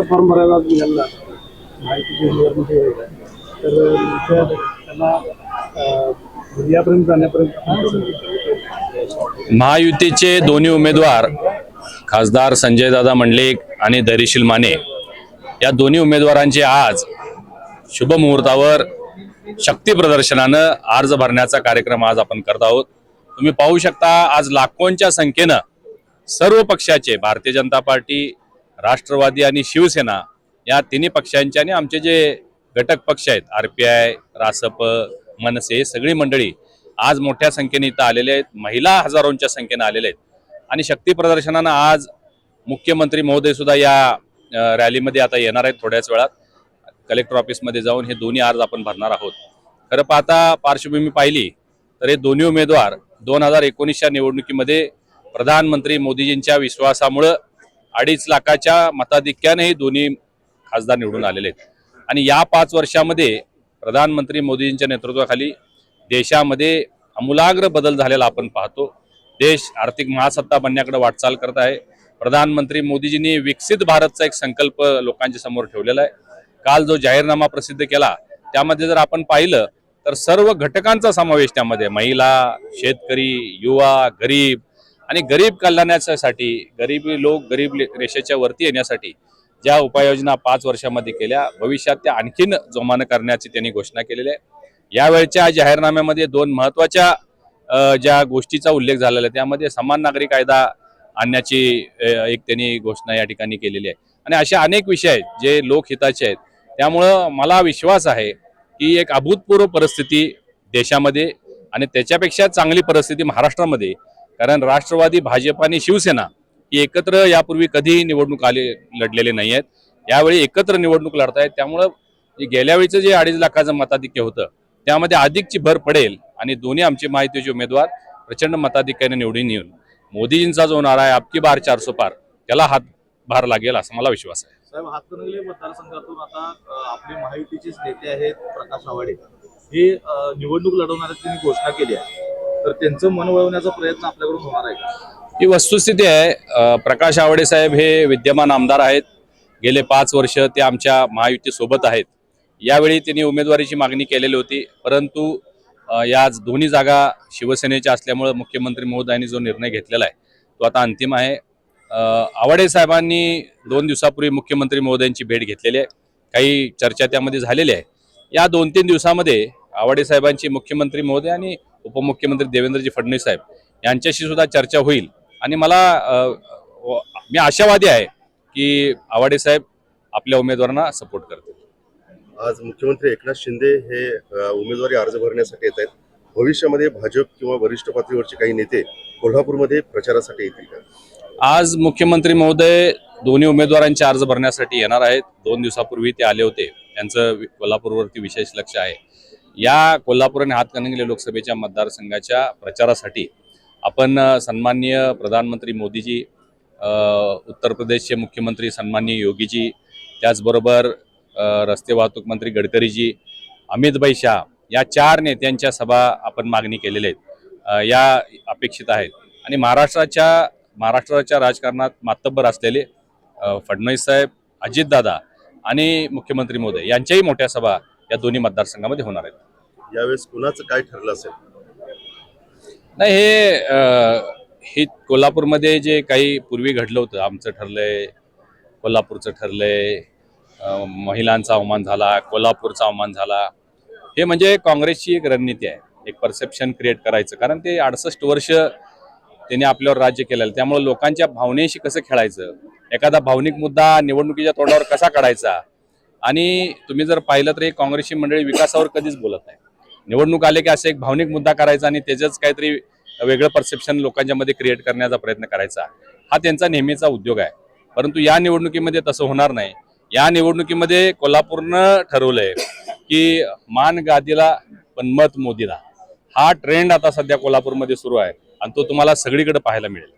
Form भरायला निघाला माहितीची तर त्यांना यापर्यंत जाण्यापर्यंत महायुतीचे दोन्ही उमेदवार खासदार संजयदादा मंडलिक आणि धैर्यशील माने या दोन्ही उमेदवारांचे आज शुभ मुहूर्तावर शक्ती प्रदर्शनानं अर्ज भरण्याचा कार्यक्रम आज आपण करत आहोत. तुम्ही पाहू शकता आज लाखोंच्या संख्येनं सर्व पक्षाचे भारतीय जनता पार्टी राष्ट्रवादी आणि शिवसेना या तिन्ही पक्षांचे आणि आमचे जे घटक पक्ष आहेत R P I Rasap Manase सगळी मंडळी आज मोठ्या संख्येने इथं आलेले आहेत. महिला हजारोंच्या संख्येनं आलेले आहेत. आणि शक्ती प्रदर्शनानं आज मुख्यमंत्री महोदयसुद्धा या रॅलीमध्ये आता येणार आहेत थोड्याच वेळात. कलेक्टर ऑफिसमध्ये जाऊन हे दोन्ही अर्ज आपण भरणार आहोत. खरं पाहता पार्श्वभूमी पाहिली तर हे दोन्ही उमेदवार दोन हजार एकोणीसच्या निवडणुकीमध्ये प्रधानमंत्री मोदीजींच्या विश्वासामुळं अडीच लाखाच्या मताधिक्याने हे दोन्ही खासदार निवडून आलेले आहेत. आणि या पाच वर्षामध्ये प्रधानमंत्री मोदींच्या नेतृत्वाखाली देशामध्ये आमूलाग्र बदल झालेला आपण पाहतो. देश आर्थिक महासत्ता बनण्याकडे वाटचाल करत आहे. प्रधानमंत्री मोदीजींनी विकसित भारतचा एक संकल्प लोकांच्या समोर ठेवलेला आहे. काल जो जाहीरनामा प्रसिद्ध केला त्यामध्ये जर आपण पाहिलं तर सर्व घटकांचा समावेश त्यामध्ये महिला शेतकरी युवा गरीब आणि गरीब कल्याणासाठी गरीब लोक गरीब ले- रेषेच्या वरती येण्यासाठी ज्या उपाययोजना पाच वर्षामध्ये केल्या भविष्यात त्या आणखीन जोमानं करण्याची त्यांनी घोषणा केलेली आहे. यावेळच्या जाहीरनाम्यामध्ये दोन महत्त्वाच्या ज्या गोष्टीचा उल्लेख झालेला आहे त्यामध्ये समान नागरी कायदा आणण्याची एक त्यांनी घोषणा या ठिकाणी केलेली आहे. आणि असे अनेक विषय आहेत जे लोकहिताचे आहेत. त्यामुळं मला विश्वास आहे की एक अभूतपूर्व परिस्थिती देशामध्ये आणि त्याच्यापेक्षा चांगली परिस्थिती महाराष्ट्रामध्ये कारण राष्ट्रवादी भाजप आणि शिवसेना ही एकत्र यापूर्वी कधीही निवडणूक आले लढलेले नाही आहेत यावेळी एकत्र निवडणूक लढतायत. त्यामुळं गेल्या वेळीचं जे अडीच लाखाचं मताधिक्य होतं त्यामध्ये अधिकची भर पडेल आणि दोन्ही आमचे माहितीचे उमेदवार प्रचंड मताधिक्याने निवडून येऊन मोदीजींचा जो नारा आहे अबकी बार चारसो पार त्याला हात भार लागेल असा मला विश्वास आहे. साहेब हातकणंगले मतदारसंघातून आता आपले महायुतीचेच नेते आहेत प्रकाश आवाडे हे निवडणूक लढवणाऱ्याची घोषणा केली आहे. तर त्यांचं मन वळवण्याचा प्रयत्न आपल्याकडून होणार आहे का? ही वस्तुस्थिती आहे. प्रकाश आवडे साहेब हे विद्यमान आमदार आहेत. गेले पाच वर्ष ते आमच्या महायुतीसोबत आहेत. यावेळी त्यांनी उमेदवारीची मागणी केलेली होती. परंतु अ, या दोन्ही जागा शिवसेनेच्या असल्यामुळं मुख्यमंत्री महोदयांनी जो निर्णय घेतलेला आहे तो आता अंतिम आहे. अ, आवाडे साहेबांनी दोन दिवसापूर्वी मुख्यमंत्री महोदयांची भेट घेतलेली आहे. काही चर्चा त्यामध्ये झालेली आहे. या दोन तीन दिवसामध्ये आवाडे साहेबांची मुख्यमंत्री महोदय आणि उपमुख्यमंत्री देवेंद्रजी फडणवीस साहेब यांच्याशी सुद्धा चर्चा होईल. आणि मला मी आशावादी आहे की आवाडे साहेब आपल्या उमेदवारांना सपोर्ट करतील. आज मुख्यमंत्री एकनाथ शिंदे हे उमेदवारी अर्ज भरण्यासाठी येत आहेत. भविष्यामध्ये भाजप किंवा वरिष्ठ पातळीवरचे काही नेते कोल्हापूरमध्ये प्रचारासाठी येतील का? आज मुख्यमंत्री महोदय दोन्ही उमेदवारांचे अर्ज भरण्यासाठी येणार आहेत. दोन दिवसापूर्वी ते आले होते. त्यांचं कोल्हापूरवरती विशेष लक्ष आहे. या कोल्हापूर आणि हातकणंगले लोकसभेच्या मतदारसंघाच्या प्रचारासाठी आपण अ, सन्माननीय प्रधानमंत्री मोदीजी उत्तर प्रदेशचे मुख्यमंत्री सन्माननीय योगीजी त्याचबरोबर रस्ते वाहतूक मंत्री गडकरीजी अमित शाह या चार नेत्यांच्या सभा आपण मागणी केलेल्या आहेत. या अपेक्षित आहेत. आणि महाराष्ट्राच्या महाराष्ट्राच्या राजकारणात मातब्बर असलेले फडणवीस साहेब अजितदादा आणि मुख्यमंत्री मोदी यांच्याही मोठ्या सभा या दोन्ही मतदारसंघामध्ये होणार आहेत. यावेळेस कुणाचं काय ठरलं असेल? नाही हे हे कोल्हापूरमध्ये जे काही पूर्वी घडलं होतं आमचं ठरलंय कोल्हापूरचं ठरलंय महिलांचा अवमान झाला कोल्हापूरचा अवमान झाला हे म्हणजे काँग्रेसची एक रणनीती आहे. एक परसेप्शन क्रिएट करायचं. कारण ते अडसष्ट वर्ष त्यांनी आपल्यावर राज्य केलेलं. त्यामुळे लोकांच्या भावनेशी कसं खेळायचं? एखादा भावनिक मुद्दा निवडणुकीच्या तोंडावर कसा काढायचा? आणि तुम्ही जर पाहिलं तर काँग्रेसची मंडळी विकासावर कधीच बोलत नाही. निवडणूक आले की असं एक भावनिक मुद्दा करायचा आणि त्याच्याच काहीतरी वेगळं परसेप्शन लोकांच्या मध्ये क्रिएट करण्याचा प्रयत्न करायचा. हा त्यांचा नेहमीचा उद्योग आहे. परंतु या निवडणुकीमध्ये तसं होणार नाही. या निवडणुकीमध्ये कोल्हापूरनं ठरवलंय की मान गादीला पण मत मोदीला. हा ट्रेंड आता सध्या कोल्हापूरमध्ये सुरू आहे आणि तो तुम्हाला सगळीकडे पाहायला मिळेल.